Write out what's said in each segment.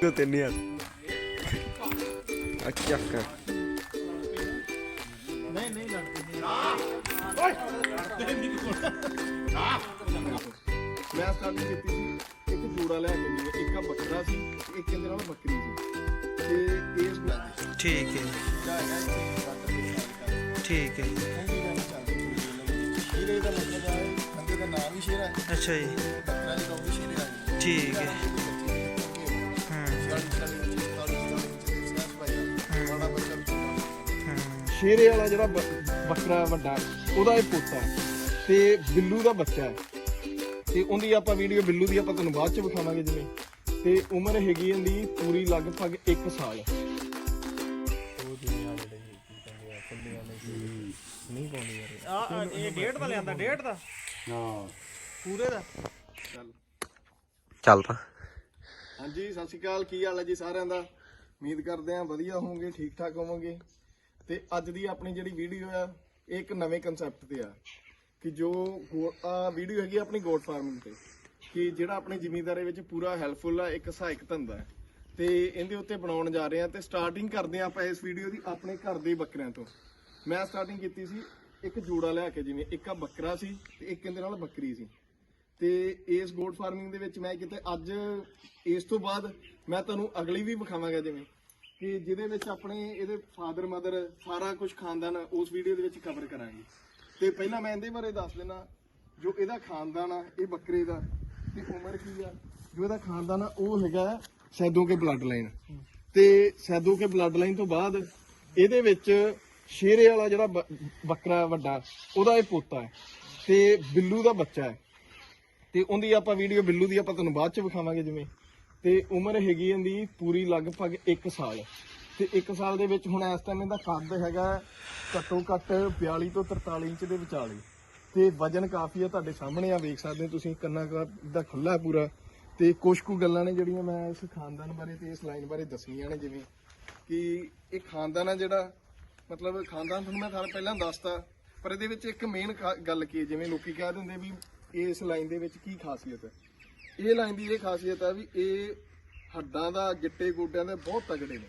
ਤੇ ਤਿੰਨ ਹਜ਼ਾਰ ਆ ਚੱਕ ਨਹੀਂ ਨਹੀਂ ਲੜਦੇ ਮੈਂ ਸਟਾਰਟਿੰਗ ਕੀਤੀ ਸੀ ਇੱਕ ਜੋੜਾ ਲੈ ਕੇ ਜੀ ਇੱਕ ਆ ਬੱਕਰਾ ਸੀ ਤੇ ਇੱਕ ਇਹਦੇ ਨਾਲ ਬੱਕਰੀ ਸੀ ਤੇ ਇਸ ਨਾਲ ਠੀਕ ਹੈ ਠੀਕ ਹੈ ਸ਼ੇਰੇ ਦਾ ਮਤਲਬ ਹੈ ਖੰਡੇ ਦਾ ਨਾਮ ਹੀ ਸ਼ੇਰ ਹੈ ਅੱਛਾ ਜੀ ਬੱਕਰਾ ਜਿਹੜਾ ਉਹ ਵੀ ਸ਼ੇਰੇ ਹੈ ਠੀਕ ਹੈ ਸ਼ੇਰੇ ਵਾਲਾ ਜਿਹੜਾ ਬੱਕਰਾ ਵੱਡਾ ਉਹਦਾ ਇਹ ਪੋਤਾ ਤੇ ਬਿੱਲੂ ਦਾ ਬੱਚਾ ਹੈ। ਤੇ ਉਹਦੀ ਆਪਾਂ ਵੀਡੀਓ ਬਿੱਲੂ ਦੀ ਆਪਾਂ ਤੁਹਾਨੂੰ ਬਾਅਦ ਚ ਵਿਖਾਵਾਂਗੇ ਜਿਵੇਂ। ਤੇ ਉਮਰ ਹੈਗੀ ਇਹਦੀ ਪੂਰੀ ਲਗਭਗ 1 ਸਾਲ। ਆ ਇਹ ਡੇਢ ਦਾ ਲਿਆਂਦਾ ਡੇਢ ਦਾ ਹਾਂ। ਪੂਰੇ ਦਾ ਚੱਲ ਚੱਲ ਤਾਂ। ਹਾਂਜੀ, ਸਤਿ ਸ਼੍ਰੀ ਅਕਾਲ। ਕੀ ਹਾਲ ਹੈ ਜੀ ਸਾਰਿਆਂ ਦਾ? ਉਮੀਦ ਕਰਦੇ ਆਂ ਵਧੀਆ ਹੋਵੋਗੇ, ਠੀਕ ਠਾਕ ਹੋਵੋਗੇ। ਤੇ ਅੱਜ ਦੀ ਆਪਣੀ ਜਿਹੜੀ ਵੀਡੀਓ ਆ, ਇਹ ਇੱਕ ਨਵੇਂ ਕਨਸੈਪਟ ਤੇ ਆ ਕਿ ਜੋ ਆ ਵੀਡੀਓ ਹੈਗੀ ਆ ਆਪਣੀ ਗੋਟ ਫਾਰਮਿੰਗ ਤੇ ਕਿ ਜਿਹੜਾ ਆਪਣੀ ਜ਼ਿਮੀਂਦਾਰੇ ਵਿੱਚ ਪੂਰਾ ਹੈਲਪਫੁਲ ਆ, ਇੱਕ ਸਹਾਇਕ ਧੰਦਾ ਹੈ। ਤੇ ਇਹਦੇ ਉੱਤੇ ਬਣਾਉਣ ਜਾ ਰਹੇ ਆ ਤੇ ਸਟਾਰਟਿੰਗ ਕਰਦੇ ਆ ਆਪਾਂ ਇਸ ਵੀਡੀਓ ਦੀ ਆਪਣੇ ਘਰ ਦੇ ਬੱਕਰਿਆਂ ਤੋਂ। ਮੈਂ ਸਟਾਰਟਿੰਗ ਕੀਤੀ ਸੀ, ਇੱਕ ਜੋੜਾ ਲਿਆ ਕੇ, ਜਿਵੇਂ ਇੱਕ ਆ ਬੱਕਰਾ ਸੀ ਤੇ ਇੱਕ ਇਹਦੇ ਨਾਲ ਬੱਕਰੀ ਸੀ। ਤੇ ਇਸ ਗੋਟ ਫਾਰਮਿੰਗ ਦੇ ਵਿੱਚ ਮੈਂ ਕਿਤੇ ਅੱਜ, ਇਸ ਤੋਂ ਬਾਅਦ ਮੈਂ ਤੁਹਾਨੂੰ ਅਗਲੀ ਵੀ ਵਿਖਾਵਾਂਗਾ ਜਿਵੇਂ ਕਿ ਜਿਹਦੇ ਵਿੱਚ ਆਪਣੇ ਇਹਦੇ ਫਾਦਰ ਮਦਰ ਸਾਰਾ ਕੁਝ ਖਾਨਦਾਨ ਉਸ ਵੀਡੀਓ ਦੇ ਵਿੱਚ ਕਵਰ ਕਰਾਂਗੇ। ਤੇ ਪਹਿਲਾਂ ਮੈਂ ਇਹਦੇ ਬਾਰੇ ਦੱਸ ਦਿੰਦਾ, ਜੋ ਇਹਦਾ ਖਾਨਦਾਨ ਆ, ਇਹ ਬੱਕਰੇ ਦਾ, ਤੇ ਉਮਰ ਕੀ ਆ, ਜੋ ਇਹਦਾ ਖਾਨਦਾਨ ਆ, ਉਹ ਹੈਗਾ ਸੈਦੋ ਕੇ ਬਲੱਡ ਲਾਈਨ ਤੇ ਸੈਦੋ ਕੇ ਬਲੱਡ ਲਾਈਨ ਤੋਂ ਬਾਅਦ ਇਹਦੇ ਵਿੱਚ ਸ਼ੇਰੇ ਵਾਲਾ ਜਿਹੜਾ ਬ- ਬੱਕਰਾ ਵੱਡਾ, ਉਹਦਾ ਇਹ ਪੋਤਾ ਹੈ। ਤੇ ਬਿੱਲੂ ਦਾ ਬੱਚਾ ਹੈ। ਤੇ ਉਹਦੀ ਆਪਾਂ ਵੀਡੀਓ ਬਿੱਲੂ ਦੀ ਆਪਾਂ ਤੁਹਾਨੂੰ ਬਾਅਦ ਚ ਵਿਖਾਵਾਂਗੇ ਜਿਵੇਂ। ਤੇ ਉਮਰ ਹੈਗੀ ਇਹਦੀ ਪੂਰੀ ਲਗਭਗ 1 ਸਾਲ। ਤੇ 1 ਸਾਲ ਦੇ ਵਿੱਚ ਹੁਣ ਇਸ ਟਾਈਮ ਇਹਦਾ ਕੱਦ ਹੈਗਾ ਘੱਟੋ ਘੱਟ 42 ਤੋਂ 43 ਇੰਚ ਦੇ ਵਿਚਾਲੇ। ਤੇ ਵਜਨ ਕਾਫੀ ਆ ਤੁਹਾਡੇ ਸਾਹਮਣੇ ਆ, ਵੇਖ ਸਕਦੇ ਹੋ ਤੁਸੀਂ ਕੰਨਾ ਦਾ ਖੁੱਲਾ ਪੂਰਾ। ਤੇ ਕੁਝ ਕੁ ਗੱਲਾਂ ਨੇ ਜਿਹੜੀਆਂ ਮੈਂ ਇਸ ਖਾਨਦਾਨ ਬਾਰੇ ਤੇ ਇਸ ਲਾਈਨ ਬਾਰੇ ਦੱਸਣੀਆਂ ਨੇ, ਜਿਵੇਂ ਕਿ ਇਹ ਖਾਨਦਾਨ ਆ ਜਿਹੜਾ, ਮਤਲਬ ਖਾਨਦਾਨ ਤੁਹਾਨੂੰ ਮੈਂ ਸਾਰਾ ਪਹਿਲਾਂ ਦੱਸਤਾ, ਪਰ ਇਹਦੇ ਵਿੱਚ ਇੱਕ ਮੇਨ ਗੱਲ ਕੀ ਹੈ, ਜਿਵੇਂ ਲੋਕੀ ਕਹਿ ਦਿੰਦੇ ਵੀ ਇਸ ਲਾਈਨ ਦੇ ਵਿੱਚ ਕੀ ਖਾਸੀਅਤ ਹੈ? ਇਹ ਲਾਈਨ ਦੀ ਇਹ ਖਾਸੀਅਤ ਹੈ ਵੀ ਇਹ ਹੱਡਾਂ ਦਾ, ਗਿੱਟੇ ਗੋਡਿਆਂ ਦੇ ਬਹੁਤ ਤਗੜੇ ਨੇ।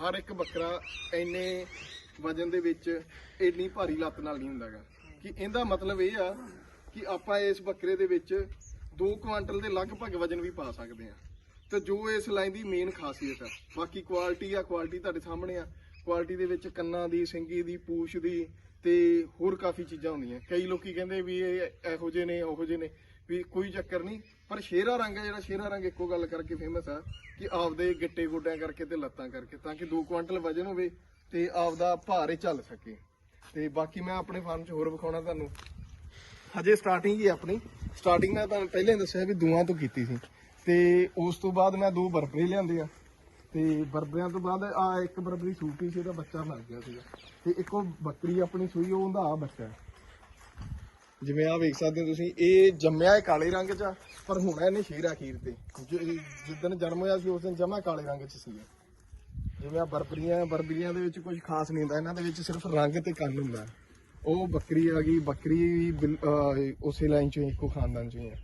ਹਰ ਇੱਕ ਬੱਕਰਾ ਇੰਨੇ ਵਜਨ ਦੇ ਵਿੱਚ ਇੰਨੀ ਭਾਰੀ ਲੱਤ ਨਾਲ ਨਹੀਂ ਹੁੰਦਾਗਾ ਕਿ ਇਹਦਾ ਮਤਲਬ ਇਹ ਆ ਕਿ ਆਪਾਂ ਇਸ ਬੱਕਰੇ ਦੇ ਵਿੱਚ 2 ਕੁਆਂਟਲ ਦੇ ਲਗਭਗ ਵਜਨ ਵੀ ਪਾ ਸਕਦੇ ਆ ਤੇ ਜੋ ਇਸ ਲਾਈਨ ਦੀ ਮੇਨ ਖਾਸੀਅਤ ਆ। ਬਾਕੀ ਕੁਆਲਿਟੀ ਆ ਕੁਆਲਿਟੀ ਤੁਹਾਡੇ ਸਾਹਮਣੇ ਆ। ਕੁਆਲਿਟੀ ਦੇ ਵਿੱਚ ਕੰਨਾਂ ਦੀ, ਸਿੰਗੀ ਦੀ, ਪੂਛ ਦੀ ਤੇ ਹੋਰ ਕਾਫੀ ਚੀਜ਼ਾਂ ਹੁੰਦੀਆਂ। ਕਈ ਲੋਕੀ ਕਹਿੰਦੇ ਵੀ ਇਹ ਇਹੋ ਜਿਹੇ ਨੇ, ਉਹੋ ਜਿਹੇ ਨੇ, ਵੀ ਕੋਈ ਚੱਕਰ ਨਹੀਂ। ਪਰ ਸ਼ੇਰਾ ਰੰਗ ਹੈ ਜਿਹੜਾ, ਸ਼ੇਰਾ ਰੰਗ ਇੱਕੋ ਗੱਲ ਕਰਕੇ ਫੇਮਸ ਆ ਕਿ ਆਪਦੇ ਗਿੱਟੇ ਗੋਡਿਆਂ ਕਰਕੇ ਤੇ ਲੱਤਾਂ ਕਰਕੇ, ਤਾਂ ਕਿ 2 ਕੁਆਂਟਲ ਵਜਨ ਹੋਵੇ ਤੇ ਆਪਦਾ ਭਾਰ ਹੀ ਚੱਲ ਸਕੇ। ਤੇ ਬਾਕੀ ਮੈਂ ਆਪਣੇ ਫਾਰਮ 'ਚ ਹੋਰ ਵਿਖਾਉਣਾ ਤੁਹਾਨੂੰ। ਹਜੇ ਸਟਾਰਟਿੰਗ ਹੀ ਆਪਣੀ। ਸਟਾਰਟਿੰਗ ਮੈਂ ਤੁਹਾਨੂੰ ਪਹਿਲਾਂ ਦੱਸਿਆ ਵੀ ਦੂਆਂ ਤੋਂ ਕੀਤੀ ਸੀ। ਤੇ ਉਸ ਤੋਂ ਬਾਅਦ ਮੈਂ ਦੋ ਬਰਬਰੇ ਲਿਆਂਦੇ ਆ। ਤੇ ਬਰਬਰਿਆਂ ਤੋਂ ਬਾਅਦ ਆ ਇੱਕ ਬਰਬਰੀ ਸੂਪੀ ਸੀ ਉਹਦਾ ਬੱਚਾ ਮਰ ਗਿਆ ਸੀਗਾ ਤੇ ਇੱਕ ਉਹ ਬੱਕਰੀ ਆਪਣੀ ਸੂਈ ਉਹ ਉਹਦਾ ਆ ਬੱਚਾ ਹੈ। ਜਿਵੇਂ ਆ ਵੇਖ ਸਕਦੇ ਹੋ ਤੁਸੀਂ ਇਹ ਜੰਮਿਆ ਹੈ ਕਾਲੇ ਰੰਗ 'ਚ ਆ, ਪਰ ਹੁਣ ਇਹਨੇ ਸ਼ੇਰ ਅਖੀਰ ਤੇ ਜ- ਜਿੱਦਣ ਜਨਮ ਹੋਇਆ ਸੀ ਉਸ ਦਿਨ ਜਮਾ ਕਾਲੇ ਰੰਗ 'ਚ ਸੀ ਜਿਵੇਂ ਆ ਬਰਬਰੀਆਂ ਬਰਬਰੀਆਂ ਦੇ ਵਿੱਚ ਕੁਝ ਖਾਸ ਨਹੀਂ ਹੁੰਦਾ ਇਹਨਾਂ ਦੇ ਵਿੱਚ ਸਿਰਫ ਰੰਗ ਤੇ ਕੰਨ ਹੁੰਦਾ ਹੈ। ਉਹ ਬੱਕਰੀ ਆ ਗਈ ਬੱਕਰੀ ਵੀ ਬਿਲ- ਅਹ ਉਸੇ ਲਾਈਨ ਚੋਂ ਹੀ ਇੱਕੋ ਖਾਨਦਾਨ ਚੋਂ ਹੀ ਆ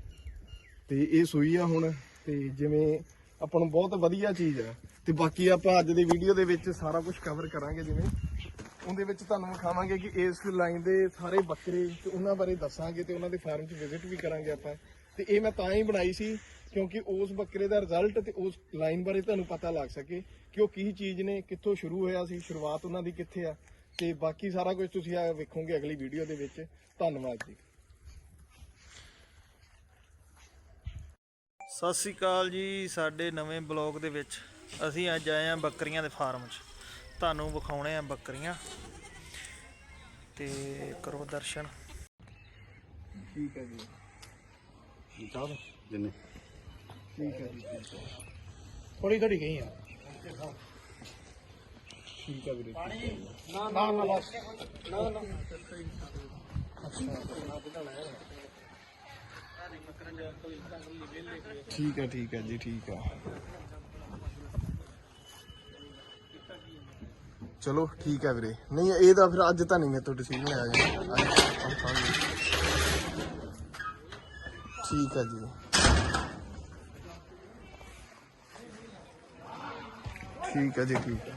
ਤੇ ਇਹ ਸੂਈ ਆ ਹੁਣ ਤੇ ਜਿਵੇਂ ਆਪਾਂ ਨੂੰ ਬਹੁਤ ਵਧੀਆ ਚੀਜ਼ ਆ ਤੇ ਬਾਕੀ ਆਪਾਂ ਅੱਜ ਦੀ ਵੀਡੀਓ ਦੇ ਵਿੱਚ ਸਾਰਾ ਕੁਝ ਕਵਰ ਕਰਾਂਗੇ ਜਿਵੇਂ। ਉਹਦੇ ਵਿੱਚ ਤੁਹਾਨੂੰ ਵਿਖਾਵਾਂਗੇ ਕਿ ਇਸ ਲਾਈਨ ਦੇ ਸਾਰੇ ਬੱਕਰੇ ਤੇ ਉਹਨਾਂ ਬਾਰੇ ਦੱਸਾਂਗੇ ਤੇ ਉਹਨਾਂ ਦੇ ਫਾਰਮ 'ਚ ਵਿਜ਼ਿਟ ਵੀ ਕਰਾਂਗੇ ਆਪਾਂ। ਤੇ ਇਹ ਮੈਂ ਤਾਂ ਹੀ ਬਣਾਈ ਸੀ ਕਿਉਂਕਿ ਉਸ ਬੱਕਰੇ ਦਾ ਰਿਜ਼ਲਟ ਤੇ ਉਸ ਲਾਈਨ ਬਾਰੇ ਤੁਹਾਨੂੰ ਪਤਾ ਲੱਗ ਸਕੇ ਕਿ ਉਹ ਕੀ ਚੀਜ਼ ਨੇ, ਕਿੱਥੋਂ ਸ਼ੁਰੂ ਹੋਇਆ ਸੀ, ਸ਼ੁਰੂਆਤ ਉਹਨਾਂ ਦੀ ਕਿੱਥੇ ਆ। ਤੇ ਬਾਕੀ ਸਾਰਾ ਕੁਝ ਤੁਸੀਂ ਆ ਵੇਖੋਗੇ ਅਗਲੀ ਵੀਡੀਓ ਦੇ ਵਿੱਚ। ਧੰਨਵਾਦ ਜੀ। ਸਤਿ ਸ੍ਰੀ ਅਕਾਲ ਜੀ ਸਾਡੇ ਨਵੇਂ ਬਲੌਗ ਦੇ ਵਿੱਚ। ਅਸੀਂ ਅੱਜ ਆਏ ਆ ਬੱਕਰੀਆਂ ਦੇ ਫਾਰਮ 'ਚ। ਤੁਹਾਨੂੰ ਵਿਖਾਉਣੇ ਆ ਬੱਕਰੀਆਂ। ਤੇ ਕਰੋ ਦਰਸ਼ਨ। ਠੀਕ ਹੈ ਜੀ। ਜਿੰਨੇ। ਠੀਕ ਹੈ ਜੀ ਥੋੜੀ ਥੋੜੀ ਗਈ ਆ। ਠੀਕ ਹੈ ਵੀਰੇ ਨਾ ਨਾ ਨਾ ਬਸ ਠੀਕ ਹੈ ਠੀਕ ਹੈ ਜੀ, ਠੀਕ ਹੈ। ਚਲੋ, ਠੀਕ ਹੈ ਵੀਰੇ। ਨਹੀਂ, ਇਹ ਤਾਂ ਫਿਰ ਅੱਜ ਤਾਂ ਨਹੀਂ ਮੇਰੇ ਤੋਂ ਡਿਸੀਜਨ ਆਇਆ ਜੀ। ਠੀਕ ਹੈ ਜੀ। ਠੀਕ ਹੈ ਜੀ, ਠੀਕ ਹੈ।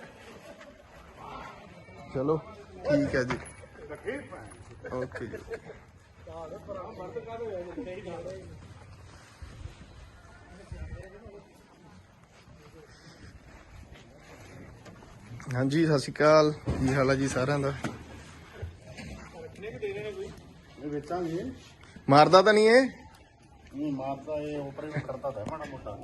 ਚਲੋ, ਠੀਕ ਹੈ ਜੀ। ਓਕੇ ਜੀ। ਹਾਂਜੀ ਸਤਿ ਸ਼੍ਰੀ ਅਕਾਲ। ਕੀ ਹਾਲ ਹੈ ਜੀ ਸਾਰਿਆਂ ਦਾ? ਵੇਚਾਂਗੇ ਮਾਰਦਾ ਤਾਂ ਨਹੀਂ ਇਹ? ਨਹੀਂ ਮਾਰਦਾ ਇਹ ਓਪਰੇਟ ਕਰਦਾ ਤਾਂ ਮਾੜਾ ਮੋਟਾ।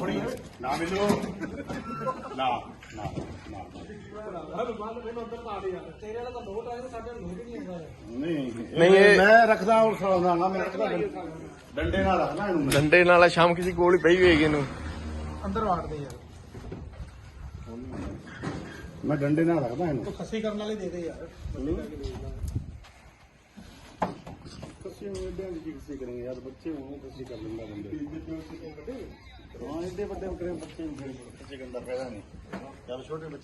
ਨਾ ਮਿਲੋ। ਨਾ ਨਾ ਨਾ। ਨਹੀਂ ਨਹੀਂ, ਇਹ- ਮੈਂ ਰੱਖਦਾ ਉਹ ਖੜਾਉਂਦਾ ਨਾ ਮੈਂ ਰੱਖਦਾ ਡੰਡੇ। ਨਾਲ। ਰੱਖਣਾ ਇਹਨੂੰ ਮੈਂ। ਡੰਡੇ ਨਾਲ ਸ਼ਾਮ ਕਿਸੇ ਕੋਲ ਹੀ ਪਈ ਹੋਏਗੀ ਇਹਨੂੰ। ਅੰਦਰ ਵਾੜਦੇ ਯਾਰ। ਮੈਂ ਡੰਡੇ ਨਾਲ ਰੱਖਦਾ ਇਹਨੂੰ। ਖੱਸੀ ਕਰਨ ਵਾਲੇ ਦੇ ਦੇ ਯਾਰ। ਕੱਸੇ ਹੋਏ ਏਡੇ ਦੀ ਕਿਸੇ ਕरेंगे ਯਾਰ ਬੱਚੇ ਹੋਣ ਕੱਸੇ ਕਰ ਲੈਂਦਾ ਬੰਦੇ। ਹਾਂ ਵੱਡੇ ਬੱਚੇ ਨੂੰ। ਨਹੀਂ ਚੱਲ ਛੋਟੇ ਨੂੰ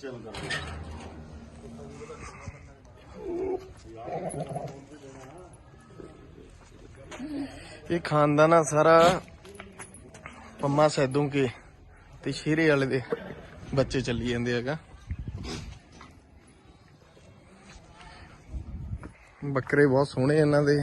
ਇਹ ਖਾਨਦਾਨ ਆ ਸਾਰਾ ਪੰਮਾ ਸੈਦੋਂ ਕੇ ਤੇ ਸ਼ੇਰੇ ਵਾਲੇ ਦੇ ਬੱਚੇ ਚੱਲੀ ਜਾਂਦੇ ਹੈਗਾ। ਬੱਕਰੇ ਬਹੁਤ ਸੋਹਣੇ ਇਹਨਾਂ ਦੇ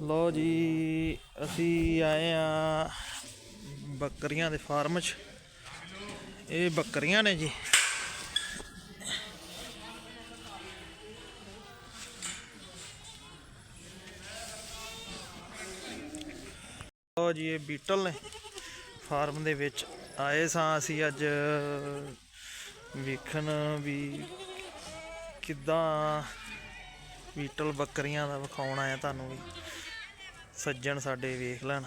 ਲੋ ਜੀ ਅਸੀਂ ਆਏ ਆ ਬੱਕਰੀਆਂ ਦੇ ਫਾਰਮ 'ਚ। ਇਹ ਬੱਕਰੀਆਂ ਨੇ ਜੀ। ਲੋ ਜੀ, ਇਹ ਬੀਟਲ ਨੇ। ਫਾਰਮ ਦੇ ਵਿੱਚ ਆਏ ਸਾਂ ਅਸੀਂ ਅੱਜ। ਵੇਖਣ ਵੀ ਕਿੱਦਾਂ ਬੀਟਲ ਬੱਕਰੀਆਂ ਦਾ ਵਿਖਾਉਣ ਆਇਆ ਤੁਹਾਨੂੰ ਵੀ। ਸੱਜਣ ਸਾਡੇ ਵੇਖ ਲੈਣ।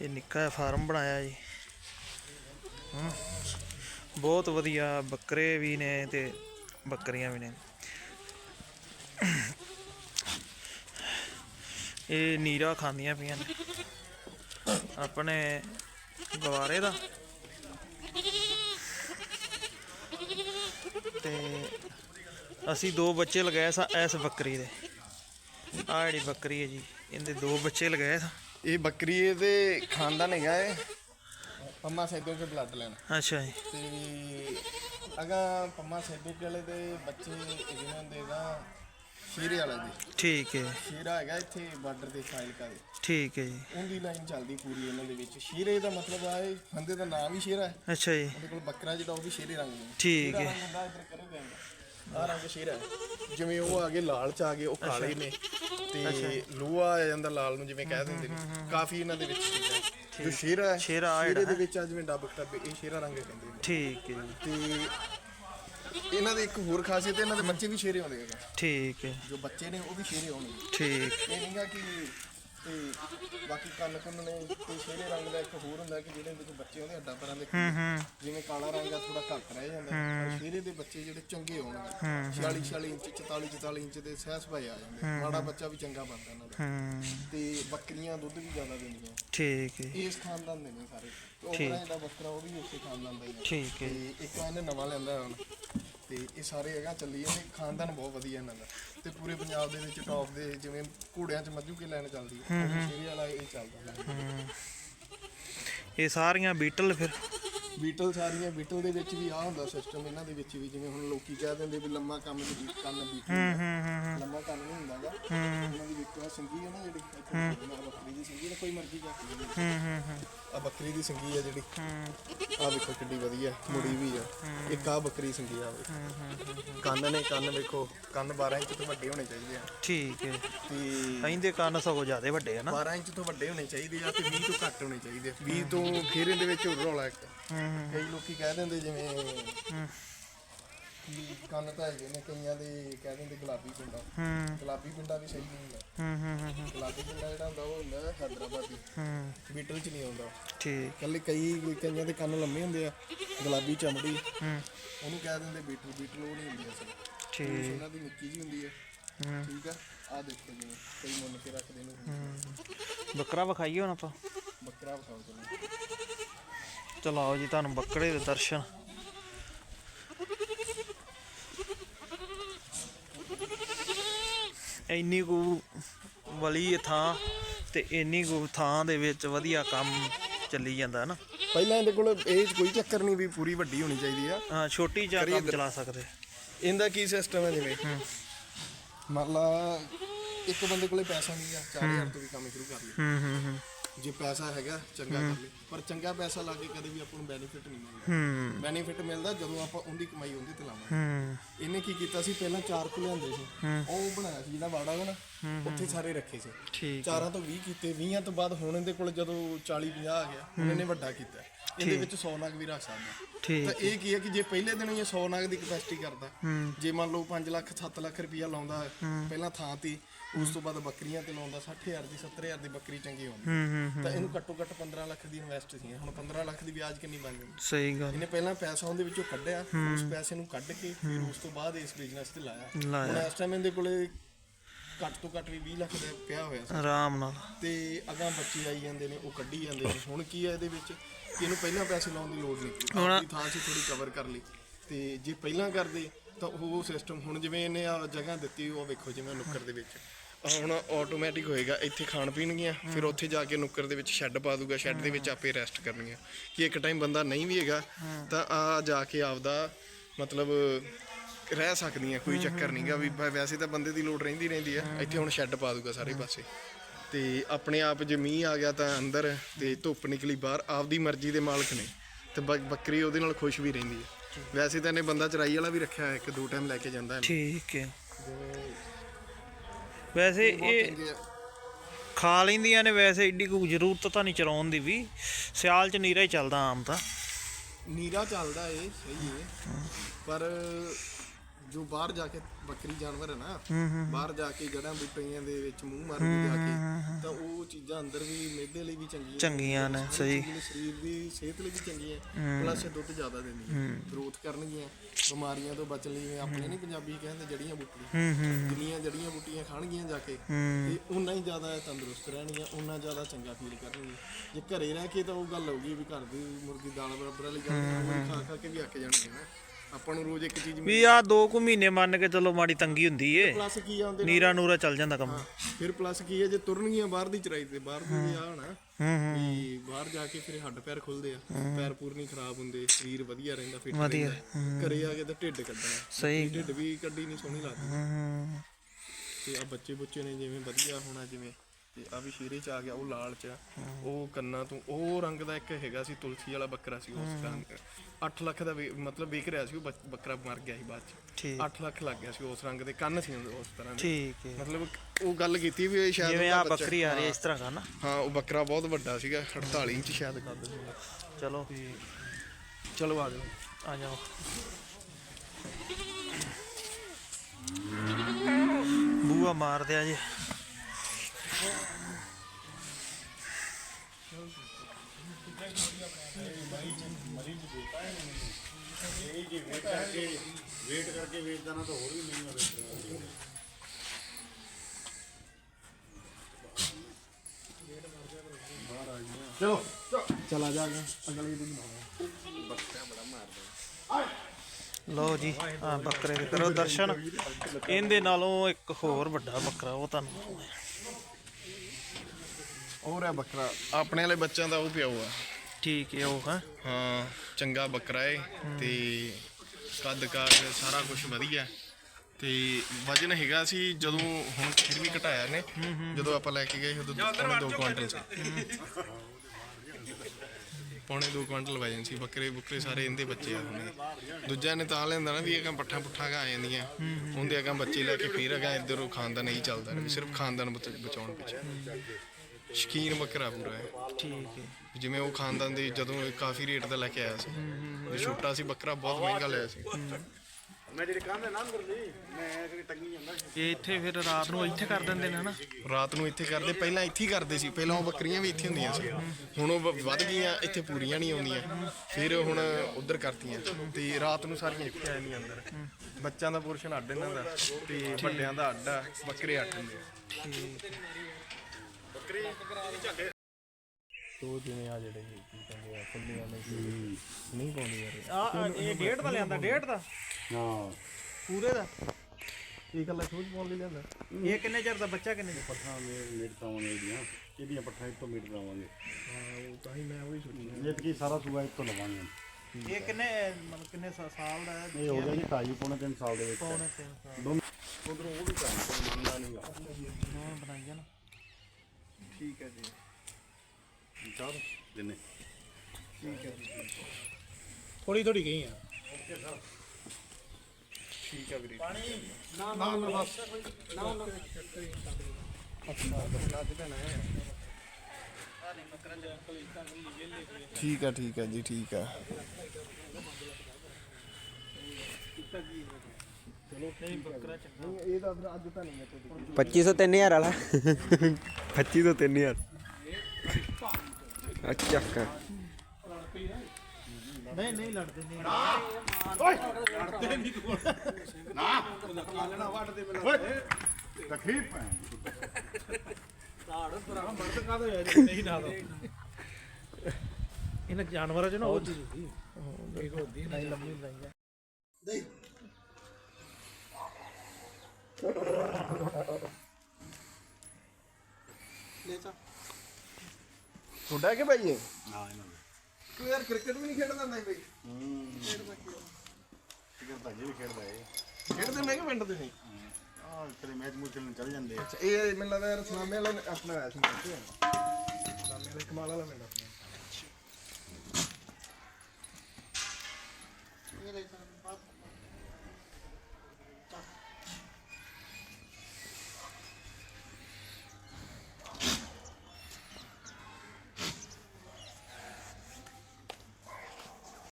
ਇਹ ਨਿੱਕਾ ਜਿਹਾ ਫਾਰਮ ਬਣਾਇਆ ਜੀ। ਬਹੁਤ ਵਧੀਆ ਬੱਕਰੇ ਵੀ ਨੇ ਤੇ ਬੱਕਰੀਆਂ ਵੀ ਨੇ। ਇਹ ਨੀਰਾ ਖਾਂਦੀਆਂ ਪਈਆਂ ਨੇ। ਆਪਣੇ ਗਵਾਰੇ ਦਾ। ਤੇ ਅਸੀਂ ਦੋ ਬੱਚੇ ਲਗਾਏ ਸਾ ਇਸ ਬੱਕਰੀ ਦੇ। ਆਹ ਜਿਹੜੀ ਬੱਕਰੀ ਹੈ ਜੀ, ਇਹਦੇ ਦੋ ਬੱਚੇ ਲਗਾਏ ਸਾ। ਇਹ ਬੱਕਰੀ ਇਹਦੇ ਖਾਨਦਾਨ ਹੈਗਾ ਹੈ ਪੰਮਾ ਸੈਦੋਂ ਕੇ ਬਲੱਡ ਲੈਣ। ਅੱਛਾ ਜੀ। ਤੇ ਅਗਾ ਪੰਮਾ ਸੈਦੋਂ ਕੇ ਵਾਲੇ ਦੇ ਬੱਚੇ ਇਹਨਾਂ ਦੇ ਦਾ ਸ਼ੇਰੇ ਵਾਲੇ ਦੇ। ਠੀਕ ਹੈ। ਸ਼ੇਰਾ ਹੈਗਾ ਇੱਥੇ ਬਾਰਡਰ ਤੇ ਫਾਇਲਕਾ ਦੇ ਠੀਕ ਹੈ ਜੀ। ਉਹਦੀ ਲਾਈਨ ਚੱਲਦੀ ਪੂਰੀ ਇਹਨਾਂ ਦੇ ਵਿੱਚ। ਸ਼ੇਰੇ ਦਾ ਮਤਲਬ ਆ ਇਹ ਬੰਦੇ ਦਾ ਨਾਮ ਹੀ ਸ਼ੇਰਾ ਹੈ। ਅੱਛਾ ਜੀ। ਉਹਦੇ ਕੋਲ ਬੱਕਰਾ ਜਿਹੜਾ ਉਹ ਵੀ ਸ਼ੇਰੇ ਰੰਗ ਦਾ ਠੀਕ ਹੈ। ਇੱਧਰ ਕਰੇ ਆ ਰੰਗ ਸ਼ੇਰਾ ਹੈ। ਜਿਵੇਂ ਉਹ ਆ ਗਏ ਲਾਲ ਚ ਆ ਗਏ ਉਹ ਕਾਲੇ ਨੇ। ਤੇ ਲੋਹਾ ਆ ਜਾਂਦਾ ਲਾਲ ਨੂੰ ਜਿਵੇਂ ਕਹਿ ਦਿੰਦੇ ਨੇ। ਕਾਫੀ ਇਹਨਾਂ ਦੇ ਵਿੱਚ ਚੀਜ਼ਾਂ ਹੈ। ਜੋ ਸ਼ੇਰਾ ਹੈ ਸ਼ੇਰਾ ਆ ਸ਼ੇਰੇ ਦੇ ਵਿੱਚ ਆ ਜਿਵੇਂ ਡੱਬ ਟੱਬੇ ਇਹ ਸ਼ੇਰਾ ਰੰਗ ਕਹਿੰਦੇ ਨੇ। ਠੀਕ ਹੈ ਜੀ। ਤੇ ਇਹਨਾਂ ਦੇ ਇੱਕ ਹੋਰ ਖਾਸੀਅਤ ਹੈ ਇਹਨਾਂ ਦੇ ਬੱਚੇ ਵੀ ਸ਼ੇਰੇ ਆਉਂਦੇ ਹੈਗੇ ਠੀਕ ਹੈ। ਜੋ ਬੱਚੇ ਨੇ ਉਹ ਵੀ ਸ਼ੇਰੇ ਆਉਣਗੇ। ਠੀਕ। ਇਹ ਨਹੀਂਗਾ ਕਿ ਤੇ ਬਾਕੀ ਕੰਨ ਕੁੰਨ ਨੇ ਤੇ ਸ਼ੇਰੇ ਰੰਗ ਦਾ ਇੱਕ ਹੋਰ ਹੁੰਦਾ ਕਿ ਜਿਹੜੇ ਵਿੱਚ ਬੱਚੇ ਉਹਦੇ ਹੱਡਾਂ ਪੈਰਾਂ ਦੇ ਜਿਵੇਂ ਕਾਲਾ ਰੰਗ ਆ ਥੋੜਾ ਘੱਟ ਰਹਿ ਜਾਂਦਾ। ਪਰ ਸ਼ੇਰੇ ਦੇ ਬੱਚੇ ਜਿਹੜੇ ਚੰਗੇ ਹੋਣਗੇ। 46 46 ਇੰਚ 44 44 ਇੰਚ ਦੇ ਸਹਿ ਸੁਭਾਏ ਆ ਜਾਂਦੇ। ਮਾੜਾ ਬੱਚਾ ਵੀ ਚੰਗਾ ਬਣਦਾ ਇਹਨਾਂ ਦਾ। ਤੇ ਬੱਕਰੀਆਂ ਦੁੱਧ ਵੀ ਜ਼ਿਆਦਾ ਦਿੰਦੀਆਂ। ਠੀਕ ਹੈ। ਇਸ ਖਾਨਦਾਨ ਦੇ ਨੇ ਸਾਰੇ। ਉਹ ਜਿਹੜਾ ਬੱਕਰਾ ਉਹ ਵੀ ਉਸੇ ਖਾਨਦਾਨ ਦਾ ਹੀ ਹੈ ਠੀਕ ਹੈ। ਇੱਕ ਇਹਨੇ ਨਵਾਂ ਲਿਆਂਦਾ ਹੁਣ। ਤੇ ਇਹ ਸਾਰੇ ਹੈਗਾ ਚੱਲੀ ਜਾਂਦੇ ਖਾਨਦਾਨ ਬਹੁਤ ਵਧੀਆ ਇਹਨਾਂ ਦਾ। ਤੇ ਪੂਰੇ ਪੰਜਾਬ ਦੇ ਵਿੱਚ ਟੌਪ ਦੇ ਜਿਵੇਂ ਘੋੜਿਆਂ 'ਚ ਮੱਝੂ ਕੇ ਲੈਣ ਚੱਲਦੀ ਹੈ ਸ਼ੇਰੀ ਵਾਲਾ ਇਹ ਚੱਲਦਾ। ਹੈ। ਇਹ ਸਾਰੀਆਂ ਬੀਟਲ ਫਿਰ ਬੀਟਲ ਸਾਰੀਆਂ ਬੀਟਲ ਦੇ ਵਿੱਚ ਵੀ ਆ ਹੁੰਦਾ ਸਿਸਟਮ ਇਹਨਾਂ ਦੇ ਵਿੱਚ ਵੀ ਜਿਵੇਂ ਹੁਣ ਲੋਕੀ ਕਹਿ ਦਿੰਦੇ ਵੀ ਲੰਮਾ ਕੰਮ ਨਹੀਂ ਕੰਨ ਬੀਟਲ ਹੂੰ ਹੂੰ ਹੂੰ ਲੰਮਾ ਕੰਨ ਨਹੀਂ ਹੁੰਦਾਗਾ ਇਹਨਾਂ ਦੀ ਆ ਸੰਗੀ ਹੈ ਨਾ ਜਿਹੜੀ ਇੱਥੇ ਨਾਲ ਬੱਕਰੀ ਦੀ ਸੰਗੀ ਨਾ ਕੋਈ ਮਰਜ਼ੀ ਚੱਕ ਲਈ ਹੂੰ ਹੂੰ ਹੂੰ। ਆ ਬੱਕਰੀ ਦੀ ਸੰਗੀ ਆ ਜਿਹੜੀ। ਹੂੰ। ਆ ਵੇਖੋ ਕਿੱਡੀ ਵਧੀਆ ਮੁੜੀ ਵੀ ਆ। ਇੱਕ ਆ ਬੱਕਰੀ ਸੰਗੀ ਆ ਵੇਖੋ। ਕੰਨ ਨੇ ਕੰਨ ਵੇਖੋ ਕੰਨ 12 ਇੰਚ ਤੋਂ ਵੱਡੇ ਹੋਣੇ ਚਾਹੀਦੇ ਆ। ਠੀਕ ਹੈ ਤੇ ਇਹਦੇ ਕੰਨ ਸਗੋਂ ਜ਼ਿਆਦਾ ਵੱਡੇ ਆ ਨਾ। 12 ਇੰਚ ਤੋਂ ਵੱਡੇ ਹੋਣੇ ਚਾਹੀਦੇ ਆ ਤੇ 20 ਤੋਂ ਘੱਟ ਹੋਣੇ ਚਾਹੀਦੇ ਆ। 20 ਤੋਂ ਫਿਰ ਇਹਦੇ ਵਿੱਚ ਹੋਰ ਰੌਲਾ ਇੱਕ। ਹੂੰ ਹੂੰ। ਕਈ ਲੋਕੀ ਕਹਿ ਦਿੰਦੇ ਜਿਵੇਂ ਹੂੰ ਵੀ ਕੰਨ ਤਾਂ ਹੈਗੇ ਨੇ ਕਈਆਂ ਦੇ ਕਹਿ ਦਿੰਦੇ ਗੁਲਾਬੀ ਪਿੰਡਾ। ਹੂੰ। ਗੁਲਾਬੀ ਪਿੰਡਾ ਵੀ ਸਹੀ ਨਹੀਂ ਹੁੰਦਾ। ਹੂੰ ਹੂੰ ਹੂੰ ਗੁਲਾਬੀ ਪਿੰਡਾ ਜਿਹੜਾ ਹੁੰਦਾ ਉਹ ਹੁੰਦਾ ਹੈਦਰਾਬਾਦੀ। ਹੂੰ। ਬੀਟਲ ਚ ਨਹੀਂ ਆਉਂਦਾ। ਠੀਕ। ਕੱਲੇ ਕਈ ਕਈਆਂ ਦੇ ਕੰਨ ਲੰਮੇ ਹੁੰਦੇ ਆ ਗੁਲਾਬੀ ਚਮੜੀ। ਹੂੰ। ਉਹਨੂੰ ਕਹਿ ਦਿੰਦੇ ਬੀਟਲ ਬੀਟਲ ਉਹ ਨਹੀਂ ਹੁੰਦੀ ਅਸਲ। ਠੀਕ। ਉਹਨਾਂ ਦੀ ਨਿੱਕੀ ਜੀ ਹੁੰਦੀ ਹੈ। ਠੀਕ ਆ? ਆ ਦੇਖੋ ਜਿਵੇਂ ਕਈ ਮੁੰਨ ਕੇ ਰੱਖਦੇ ਨੇ। ਬੱਕਰਾ ਵਿਖਾਈਏ ਹੁਣ ਆਪਾਂ। ਬੱਕਰਾ ਵਿਖਾਓ ਚਲੋ। ਆਓ ਜੀ ਤੁਹਾਨੂੰ ਬੱਕਰੇ ਦੇ ਦਰਸ਼ਨ। ਇੰਨੀ ਕੁ ਵਲੀ ਥਾਂ ਤੇ ਇੰਨੀ ਕੁ ਥਾਂ ਦੇ ਵਿੱਚ ਵਧੀਆ ਕੰਮ ਚੱਲੀ ਜਾਂਦਾ ਹੈ ਨਾ। ਪਹਿਲਾਂ ਇਹਦੇ ਕੋਲ ਇਹ ਕੋਈ ਚੱਕਰ ਨਹੀਂ ਵੀ ਪੂਰੀ ਵੱਡੀ ਹੋਣੀ ਚਾਹੀਦੀ ਆ। ਹਾਂ ਛੋਟੀ ਜਿਹਾ ਕੰਮ ਚਲਾ ਸਕਦੇ। ਇਹਦਾ ਕੀ ਸਿਸਟਮ ਹੈ ਜਿਵੇਂ? ਮੰਨ ਲਾ ਇੱਕ ਬੰਦੇ ਕੋਲੇ ਪੈਸਾ ਨਹੀਂ ਆ 4000 ਤੋਂ ਵੀ ਕੰਮ ਸ਼ੁਰੂ ਕਰ ਲਈ ਹੂੰ ਹੂੰ ਹੂੰ। ਜੇ ਪੈਸਾ ਹੈਗਾ ਚੰਗਾ ਕਰ ਲਈ। ਪਰ ਚੰਗਾ ਪੈਸਾ ਲਾ ਕੇ ਕਦੇ ਵੀ ਆਪਾਂ ਨੂੰ ਬੈਨੀਫਿਟ ਨਹੀਂ ਮਿਲਦਾ। ਹੂੰ। ਬੈਨੀਫਿਟ ਮਿਲਦਾ ਜਦੋਂ ਆਪਾਂ ਉਹਦੀ ਕਮਾਈ ਉਹਦੇ ਤੇ ਲਾਵਾਂਗੇ। ਹੂੰ। ਇਹਨੇ ਕੀ ਕੀਤਾ ਸੀ? ਪਹਿਲਾਂ ਚਾਰ ਕੁ ਲਿਆਂਦੇ ਸੀ। ਉਹ ਬਣਾਇਆ ਸੀ ਜਿਹੜਾ ਵਾੜਾ ਵਾ ਨਾ ਉੱਥੇ ਸਾਰੇ ਰੱਖੇ ਸੀ। ਚਾਰਾਂ ਤੋਂ 20 ਕੀਤੇ 20 ਤੋਂ ਬਾਅਦ ਹੁਣ ਇਹਦੇ ਕੋਲ ਜਦੋਂ 40 50 ਆ ਗਿਆ ਹੁਣ ਇਹਨੇ ਵੱਡਾ ਕੀਤਾ। ਇਹਦੇ ਵਿੱਚ 100 ਨਗ ਵੀ ਰੱਖ ਸਕਦਾ ਠੀਕ ਤਾਂ ਇਹ ਕੀ ਹੈ ਕਿ ਜੇ ਪਹਿਲੇ ਦਿਨ ਹੀ ਇਹ 100 ਨਗ ਦੀ ਕਪੈਸਿਟੀ ਕਰਦਾ ਜੇ ਮੰਨ ਲਓ 5 ਲੱਖ 7 ਲੱਖ ਰੁਪਇਆ ਲਾਉਂਦਾ ਪਹਿਲਾਂ ਥਾਂ ਤੇ ਉਸ ਤੋਂ ਬਾਅਦ ਬੱਕਰੀਆਂ ਤੇ ਲਾਉਂਦਾ 60000 ਦੀ 70000 ਦੀ ਬੱਕਰੀ ਚੰਗੀ ਆਉਂਦੀ ਹੂੰ ਹੂੰ ਤਾਂ ਇਹਨੂੰ ਘੱਟੋ ਘੱਟ 15 ਲੱਖ ਦੀ ਇਨਵੈਸਟ ਸੀ। ਹੁਣ 15 ਲੱਖ ਦੀ ਵਿਆਜ ਕਿੰਨੀ ਬਣ ਜਾਂਦੀ ਸਹੀ ਗੱਲ। ਇਹਨੇ ਪਹਿਲਾਂ ਪੈਸਾ ਉਹਦੇ ਵਿੱਚੋਂ ਕੱਢਿਆ ਉਸ ਪੈਸੇ ਨੂੰ ਕੱਢ ਕੇ ਫਿਰ ਉਸ ਤੋਂ ਬਾਅਦ ਇਸ ਬਿਜ਼ਨਸ ਤੇ ਲਾਇਆ। ਹੁਣ ਲਾਇਆ। ਇਸ ਟਾਈਮ ਇਹਦੇ ਕੋਲੇ ਘੱਟ ਤੋਂ ਘੱਟ ਵੀ 20 ਲੱਖ ਦਾ ਪਿਆ ਹੋਇਆ ਸੀ। ਆਰਾਮ ਨਾਲ। ਤੇ ਅਗਾਂ ਬੱਚੇ ਆਈ ਜਾਂਦੇ ਨੇ ਉਹ ਕੱਢੀ ਜਾਂਦੇ ਨੇ। ਹੁਣ ਕੀ ਹੈ ਇਹਦੇ ਵਿੱਚ ਕਿ ਇਹਨੂੰ ਪਹਿਲਾਂ ਪੈਸੇ ਲਾਉਣ ਦੀ ਲੋੜ ਨਹੀਂ। ਹੁਣ- ਆਪਣੀ ਥਾਂ ਸੀ ਥੋੜੀ ਕਵਰ ਕਰ ਲਈ। ਤੇ ਜੇ ਪਹਿਲਾਂ ਕਰਦੇ ਤਾਂ ਉਹ ਸਿਸਟਮ ਹੁਣ ਜਿਵੇਂ ਇਹਨੇ ਆ ਜਗ੍ਹਾ ਦਿੱਤੀ ਉਹ ਵੇਖੋ ਜਿਵੇਂ ਨੁੱਕਰ ਦੇ ਵਿੱਚ। ਹੁਣ ਆਟੋਮੈਟਿਕ ਹੋਏਗਾ ਇੱਥੇ ਖਾਣ ਪੀਣਗੀਆਂ ਫਿਰ ਉੱਥੇ ਜਾ ਕੇ ਨੁੱਕਰ ਦੇ ਵਿੱਚ ਸ਼ੈੱਡ ਪਾ ਦੂਗਾ ਸ਼ੈੱਡ ਦੇ ਵਿੱਚ ਆਪੇ ਰੈਸਟ ਕਰਨਗੀਆਂ ਕਿ ਇੱਕ ਟਾਈਮ ਬੰਦਾ ਨਹੀਂ ਵੀ ਹੈਗਾ ਤਾਂ ਆ ਜਾ ਕੇ ਆਪਦਾ ਮਤਲਬ ਰਹਿ ਸਕਦੀਆਂ ਕੋਈ ਚੱਕਰ ਨਹੀਂਗਾ ਵੀ ਵੈਸੇ ਤਾਂ ਬੰਦੇ ਦੀ ਲੋੜ ਰਹਿੰਦੀ ਰਹਿੰਦੀ ਆ ਇੱਥੇ ਹੁਣ ਸ਼ੈੱਡ ਪਾ ਦੂਗਾ ਸਾਰੇ ਪਾਸੇ। ਤੇ ਆਪਣੇ ਆਪ ਜੇ ਮੀਂਹ ਆ ਗਿਆ ਤਾਂ ਅੰਦਰ ਤੇ ਧੁੱਪ ਨਿਕਲੀ ਬਾਹਰ ਆਪਦੀ ਮਰਜ਼ੀ ਦੇ ਮਾਲਕ ਨੇ। ਤੇ ਬੱਕਰੀ ਉਹਦੇ ਨਾਲ ਖੁਸ਼ ਵੀ ਰਹਿੰਦੀ ਹੈ ਵੈਸੇ ਤਾਂ ਇਹਨੇ ਬੰਦਾ ਚਰਾਈ ਵਾਲਾ ਵੀ ਰੱਖਿਆ ਇੱਕ ਦੋ ਟਾਈਮ ਲੈ ਕੇ ਜਾਂਦਾ ਹੈ ਠੀਕ ਹੈ। ਵੈਸੇ ਇਹ ਖਾ ਲੈਂਦੀਆਂ ਨੇ ਵੈਸੇ ਏਡੀ ਕੋਈ ਜ਼ਰੂਰਤ ਤਾਂ ਨਹੀਂ ਚਰਾਉਣ ਦੀ ਵੀ। ਸਿਆਲ ਚ ਨੀਰਾ ਹੀ ਚੱਲਦਾ ਆਮ ਤਾਂ। ਨੀਰਾ ਚੱਲਦਾ ਏ ਸਹੀ ਏ। ਪਰ ਜੋ ਬਾਹਰ ਜਾ ਕੇ ਬੱਕਰੀ ਜਾਨਵਰ ਹੈ ਨਾ ਬਾਹਰ ਜਾ ਕੇ ਜੜਾਂ ਬੂਟੀਆਂ ਦੇ ਵਿੱਚ ਮੂੰਹ ਮਾਰ ਕੇ ਜਾ ਕੇ ਤਾਂ ਉਹ ਚੀਜ਼ਾਂ ਅੰਦਰ ਵੀ ਮਿਹਦੇ ਲਈ ਵੀ ਚੰਗੀਆਂ ਚੰਗੀਆਂ ਨੇ ਸਹੀ। ਸਰੀਰ ਦੀ ਸਿਹਤ ਲਈ ਵੀ ਚੰਗੀਆਂ ਪਲੱਸ ਦੁੱਧ ਜ਼ਿਆਦਾ ਦਿੰਦੀਆਂ ਗਰੋਥ ਕਰਨਗੀਆਂ। ਬਿਮਾਰੀਆਂ ਤੋਂ ਬਚਣ ਲਈ ਜਿਵੇਂ ਆਪਣੇ ਨਹੀਂ ਪੰਜਾਬੀ ਕਹਿੰਦੇ ਜੜੀਆਂ ਬੂਟੀਆਂ। ਹੂੰ ਹੂੰ ਜਿੰਨੀਆਂ ਜੜੀਆਂ ਬੂਟੀਆਂ ਖਾਣਗੀਆਂ ਜਾ ਕੇ ਤੇ ਉਨਾ ਹੀ ਜ਼ਿਆਦਾ ਤੰਦਰੁਸਤ ਰਹਿਣਗੀਆਂ ਉਨਾ ਜ਼ਿਆਦਾ ਚੰਗਾ ਫੀਲ ਕਰਨਗੀਆਂ। ਜੇ ਘਰੇ ਰਹਿ ਕੇ ਤਾਂ ਉਹ ਗੱਲ ਹੋਊਗੀ ਵੀ ਘਰ ਦੀ ਮੁਰਗੀ ਦਾਲ ਬਰਾਬਰ ਵਾਲੀ ਗੱਲ ਉਹ ਖਾ ਖਾ ਕੇ ਵੀ ਅੱਕ ਜਾਣਗੇ ਨਾ। ਆਪਾਂ ਨੂੰ ਰੋਜ਼ ਇੱਕ ਚੀਜ਼ ਵੀ ਆ 2 ਕੁ ਮਹੀਨੇ ਮੰਨ ਕੇ ਚਲੋ ਮਾੜੀ ਤੰਗੀ ਹੁੰਦੀ ਏ। ਪਲੱਸ ਕੀ ਆਉਂਦੇ ਨੀਰਾ ਨੂਰਾ ਚੱਲ ਜਾਂਦਾ ਕੰਮ। ਫਿਰ ਪਲੱਸ ਕੀ ਹੈ ਜੇ ਤੁਰਨਗੀਆਂ ਬਾਹਰ ਦੀ ਚਰਾਈ ਤੇ ਬਾਹਰ ਦੀ ਆ ਹੋਣਾ ਹੂੰ ਹੂੰ ਵੀ ਬਾਹਰ ਜਾ ਕੇ ਫਿਰ ਹੱਡ ਪੈਰ ਖੁੱਲਦੇ ਆ। ਪੈਰ ਪੂਰ ਨਹੀਂ ਖਰਾਬ ਹੁੰਦੇ ਸਰੀਰ ਵਧੀਆ ਰਹਿੰਦਾ ਫਿੱਟ ਵਧੀਆ, ਘਰੇ ਆ ਕੇ ਤਾਂ ਢਿੱਡ ਕੱਢਣਾ। ਸਹੀ ਢਿੱਡ ਵੀ ਕੱਢੀ ਨਹੀਂ ਸੋਹਣੀ ਲੱਗਦੀ। ਹੂੰ ਤੇ ਆ ਬੱਚੇ ਬੁੱਚੇ ਨੇ ਜਿਵੇਂ ਵਧੀਆ ਹੋਣਾ ਜਿਵੇਂ ਤੇ ਆ ਵੀ ਸ਼ੀਰੇ ਚ ਆ ਗਿਆ ਉਹ ਲਾਲ ਚ। ਉਹ ਕੰਨਾਂ ਤੋਂ ਉਹ ਰੰਗ ਦਾ ਇੱਕ ਹੈਗਾ ਸੀ ਤੁਲਸੀ ਵਾਲਾ ਬੱਕਰਾ ਸੀ ਉਸ ਦਾ। 8 ਲੱਖ ਦਾ ਵੇ- ਮਤਲਬ ਵਿਕ ਰਿਹਾ ਸੀ ਉਹ ਬੱਚ- ਬੱਕਰਾ ਮਰ ਗਿਆ ਸੀ ਬਾਅਦ ਚ। ਠੀਕ। 8 ਲੱਖ ਲੱਗ ਗਿਆ ਸੀ ਉਸ ਰੰਗ ਦੇ ਕੰਨ ਸੀ ਉਹਦੇ ਉਸ ਤਰ੍ਹਾਂ ਦੇ। ਠੀਕ ਹੈ। ਮਤਲਬ ਉਹ ਗੱਲ ਕੀਤੀ ਵੀ ਇਹ ਸ਼ਾਇਦ ਜਿਵੇਂ ਉਹਦਾ ਆ ਬੱਚਾ- ਬੱਕਰੀ ਆ ਰਹੀ ਹੈ ਇਸ ਤਰ੍ਹਾਂ ਦਾ ਨਾ। ਹਾਂ। ਉਹ ਬੱਕਰਾ ਬਹੁਤ ਵੱਡਾ ਸੀਗਾ 48 ਇੰਚ ਸ਼ਾਇਦ। ਕੱਦ ਸੀਗਾ ਚਲੋ। ਚਲੋ ਆ ਜਾਓ। ਆ ਜਾਓ। ਬੂਆ ਮਾਰ ਦਿਆ ਜੀ। ਵੇਟ ਕਰਕੇ ਵੇਚਦਾ ਨਾ ਤਾਂ ਹੋਰ ਵੀ ਮਹਿੰਗਾ ਵੇਚਦਾ ਚਲੋ ਚਲਾ ਜਾਗਾ ਅਗਲੇ ਦਿਨ ਲਓ ਜੀ ਆ ਬੱਕਰੇ ਦੇ ਕਰੋ ਦਰਸ਼ਨ। ਇਹਦੇ ਨਾਲੋਂ ਇੱਕ ਹੋਰ ਵੱਡਾ ਬੱਕਰਾ ਉਹ ਤੁਹਾਨੂੰ ਆ। ਹੋਰ ਹੈ ਬੱਕਰਾ ਆਪਣੇ ਵਾਲੇ ਬੱਚਿਆਂ ਦਾ ਉਹ ਪਿਆ ਹੋਆ ਠੀਕ ਹੈ ਉਹ ਹਾਂ? ਹਾਂ ਚੰਗਾ ਬੱਕਰਾ ਏ ਤੇ ਕੱਦ ਕਾਠ ਸਾਰਾ ਕੁਝ ਵਧੀਆ। ਤੇ ਵਜਨ ਹੈਗਾ ਸੀ ਜਦੋਂ ਹੁਣ ਫਿਰ ਵੀ ਘਟਾਇਆ ਨੇ ਜਦੋਂ ਆਪਾਂ ਲੈ ਕੇ ਗਏ ਸੀ ਉਦੋਂ ਪੌਣੇ 2 ਕੁਆਂਟਲ ਸੀ। ਪੌਣੇ 2 ਕੁਆਂਟਲ ਵਜਨ ਸੀ ਬੱਕਰੇ ਬੁੱਕਰੇ ਸਾਰੇ ਇਹਦੇ ਬੱਚੇ ਆ ਹੁਣੇ। ਦੂਜਾ ਨੇ ਤਾਂ ਲੈਂਦਾ ਨਾ ਵੀ ਇਹ ਪੱਠਾ ਪੁੱਠਾ ਗਾ ਆ ਜਾਂਦੀਆਂ ਉਹਦੇ ਅਗਾਂ ਬੱਚੇ ਲੈ ਕੇ ਫਿਰ ਅਗਾਂ ਇੱਧਰ ਖਾਨਦਾਨ ਨਹੀਂ ਚੱਲਦਾ ਸਿਰਫ ਖਾਨਦਾਨ ਬਚ- ਬਚਾਉਣ ਪਿੱਛੇ। ਸ਼ਕੀਨ ਬੱਕਰਾ ਪੂਰਾ ਹੈ ਠੀਕ ਹੈ। ਜਿਵੇਂ ਉਹ ਖਾਨਦਾਨ ਦੇ ਜਦੋਂ ਇਹ ਕਾਫੀ ਰੇਟ ਦਾ ਲੈ ਕੇ ਆਇਆ ਸੀ। ਇਹ ਛੋਟਾ ਸੀ ਬੱਕਰਾ ਬਹੁਤ ਮਹਿੰਗਾ ਲਿਆ ਸੀ। ਮੈਂ ਜਿਹੜੇ ਕੰਮ ਹੈ ਨਾ ਅੰਦਰ ਦੀ ਮੈਂ ਜਿਹੜੀ ਟੰਗੀ ਜਾਂਦਾ। ਸੀ ਇਹ ਇੱਥੇ ਫਿਰ ਰਾਤ ਨੂੰ ਇੱਥੇ ਕਰ ਦਿੰਦੇ ਨੇ ਹਨਾ ਰਾਤ ਨੂੰ ਇੱਥੇ ਕਰਦੇ ਪਹਿਲਾਂ ਇੱਥੇ ਹੀ ਕਰਦੇ ਸੀ। ਪਹਿਲਾਂ ਉਹ ਬੱਕਰੀਆਂ ਵੀ ਇੱਥੇ ਹੁੰਦੀਆਂ ਸੀ। ਹੁਣ ਉਹ ਵ- ਵੱਧ ਗਈਆਂ ਇੱਥੇ ਪੂਰੀਆਂ ਨਹੀਂ ਆਉਂਦੀਆਂ। ਫਿਰ ਹੁਣ ਉਧਰ ਕਰਤੀਆਂ। ਤੇ ਰਾਤ ਨੂੰ ਸਾਰੀਆਂ ਇੱਥੇ ਆ ਜਾਂਦੀਆਂ ਅੰਦਰ। ਬੱਚਿਆਂ ਦਾ ਪੋਰਸ਼ਨ ਅੱਡ ਇਹਨਾਂ ਦਾ। ਤੇ ਵੱਡਿਆਂ ਦਾ ਅੱਡ ਆ ਬੱਕਰੇ ਅੱਡ ਹੁੰਦੇ ਆ। ਤੋ ਜਿਵੇਂ ਆ ਜਿਹੜੇ ਕੀ ਕਹਿੰਦੇ ਆ ਫੁੱਲੀਆਂ ਨੇ ਨਹੀਂ ਪਾਉਂਦੇ ਯਾਰ। ਆ ਇਹ ਡੇਢ ਦਾ ਲਿਆਂਦਾ ਡੇਢ ਦਾ? ਹਾਂ। ਪੂਰੇ ਦਾ? ਕੀ ਕੱਲਾ ਸ਼ੂਜ਼ ਪਾਉਣ ਲਈ ਲਿਆਂਦਾ? ਇਹ ਕਿੰਨੇ ਚਿਰ ਦਾ ਬੱਚਾ ਕਿੰਨੇ ਚਿਰ? ਪੱਠਾਂ ਦੇ ਮੀਟ ਪਾਵਾਂਗੇ ਇਹਦੀਆਂ। ਇਹਦੀਆਂ ਪੱਠਾਂ ਇੱਥੋਂ ਮੀਟ ਪਾਵਾਂਗੇ ਹਾਂ ਤਾਂ ਹੀ ਮੈਂ ਉਹੀ ਸੋਚਿਆ। ਇਹ ਕੀ ਸਾਰਾ ਸੂਆ ਇੱਥੋਂ ਲਵਾਂਗੇ। ਇਹ ਕਿੰਨੇ ਮਤਲਬ ਕਿੰਨੇ ਸਾਲ ਦਾ ਹੈ? ਇਹ ਹੋ ਗਿਆ ਜੀ ਢਾਈ ਪੌਣੇ ਤਿੰਨ ਸਾਲ ਦੇ ਵਿੱਚ। ਪੌਣੇ ਤਿੰਨ ਸਾਲ। ਉਧਰੋਂ ਉਹ ਵੀ ਕੰਮ ਮੰਨਦਾ ਨਹੀਂਗਾ ਦੋਵੇਂ ਬਣਾਈਆਂ ਨਾ। ਠੀਕ ਹੈ ਜੀ। ਚਾਰ ਦਿਨੇ। ਥੋੜੀ ਥੋੜੀ ਗਈ ਆ। ਠੀਕ ਹੈ ਵੀਰੇ। ਠੀਕ ਹੈ ਠੀਕ ਹੈ ਜੀ ਠੀਕ ਹੈ। ਇਹ ਤਾਂ ਫਿਰ ਅੱਜ ਤਾਂ ਨਹੀਂ ਮੇਰੇ ਤੋਂ 2500 3000 ਵਾਲਾ। 2500 3000 ਅੱਛਾ ਕਾ ਨਹੀਂ ਨਹੀਂ ਲੜਦੇ ਨਹੀਂ। ਤਕਰੀਬ ਪੈ ਇਹਨਾਂ ਜਾਨਵਰਾਂ ਚ ਨਾ ਉਹ ਚੀਜ਼ ਹੁੰਦੀ। ਹੈ ਹੁੰਦੀ ਨਹੀਂ। ਲੰਮੀ ਲੰਮੀ ਤੁਹਾਡਾ ਕਿ ਭਾਈ ਇਹ? ਨਾ ਇਹਨਾਂ ਦੇ। ਤੂੰ ਯਾਰ ਕ੍ਰਿਕਟ ਵੀ ਨਹੀਂ ਖੇਡਦਾ ਨਹੀਂ ਬਈ। ਫਿਕਰ ਤਾਂ ਜੇ ਵੀ ਖੇਡਦਾ ਇਹ। ਖੇਡਦੇ ਮੈਂ ਕਿ ਪਿੰਡ ਦੇ ਨਹੀਂ? ਆਹ ਕਦੇ ਮੈਚ ਮੂਚ ਖੇਲਣ ਚੱਲ ਜਾਂਦੇ ਆ। ਅੱਛਾ ਇਹ ਮੈਨੂੰ ਲੱਗਦਾ ਯਾਰ ਸਨਾਮੇ ਵਾਲਾ ਨੇ ਆਪਣਾ ਆਇਆ ਸੀ ਮੈਚ। ਸਨਾਮੇ ਵਾਲਾ ਕਮਾਲ ਵਾਲਾ ਪਿੰਡ ਆਪਣਾ।